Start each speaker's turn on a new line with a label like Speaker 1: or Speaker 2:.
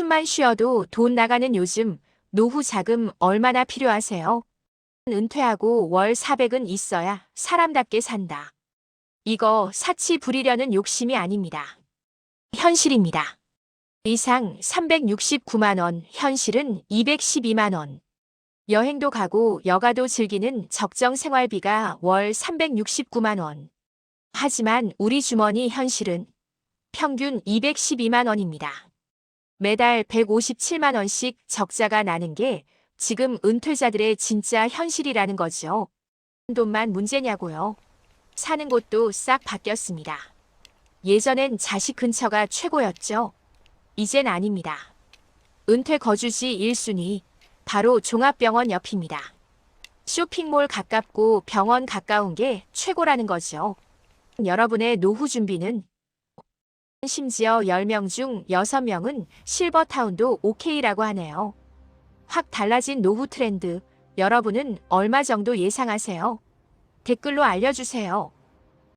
Speaker 1: 숨만 쉬어도 돈 나가는 요즘 노후 자금 얼마나 필요하세요? 은퇴하고 월 400은 있어야 사람답게 산다. 이거 사치 부리려는 욕심이 아닙니다. 현실입니다. 이상 369만원, 현실은 212만원. 여행도 가고 여가도 즐기는 적정 생활비가 월 369만원. 하지만 우리 주머니 현실은 평균 212만원입니다. 매달 157만원씩 적자가 나는 게 지금 은퇴자들의 진짜 현실이라는 거죠. 돈만 문제냐고요. 사는 곳도 싹 바뀌었습니다. 예전엔 자식 근처가 최고였죠. 이젠 아닙니다. 은퇴 거주지 1순위, 바로 종합병원 옆입니다. 쇼핑몰 가깝고 병원 가까운 게 최고라는 거죠. 여러분의 노후 준비는 심지어 10명 중 6명은 실버타운도 오케이라고 하네요. 확 달라진 노후 트렌드, 여러분은 얼마 정도 예상하세요? 댓글로 알려주세요.